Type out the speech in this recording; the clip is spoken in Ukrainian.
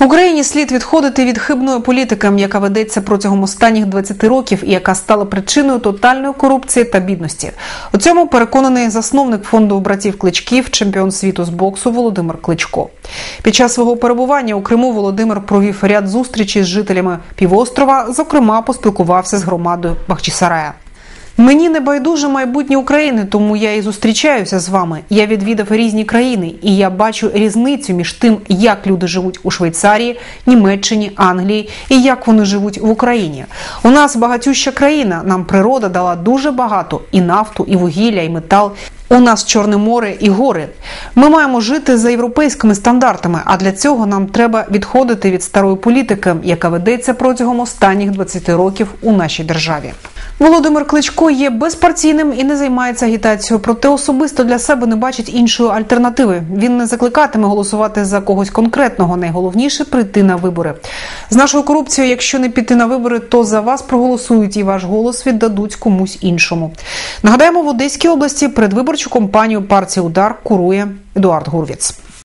Україні слід відходити від хибної політики, яка ведеться протягом останніх 20 років і яка стала причиною тотальної корупції та бідності. У цьому переконаний засновник фонду братів Кличків, чемпіон світу з боксу Володимир Кличко. Під час свого перебування у Криму Володимир провів ряд зустрічей з жителями півострова. Зокрема, поспілкувався з громадою Бахчисарая. Мені не байдуже майбутнє України, тому я і зустрічаюся з вами. Я відвідав різні країни, і я бачу різницю між тим, як люди живуть у Швейцарії, Німеччині, Англії і як вони живуть в Україні. У нас багатюща країна. Нам природа дала дуже багато і нафту, і вугілля, і метал. У нас Чорне море і гори. Ми маємо жити за європейськими стандартами. А для цього нам треба відходити від старої політики, яка ведеться протягом останніх 20 років у нашій державі. Володимир Кличко є безпартійним і не займається агітацією, проте особисто для себе не бачить іншої альтернативи. Він не закликатиме голосувати за когось конкретного. Найголовніше прийти на вибори. З нашою корупцією, якщо не піти на вибори, то за вас проголосують і ваш голос віддадуть комусь іншому. Нагадаємо, в Одеській області передвиборчу компанію партії Удар курує Едуард Гурвіц.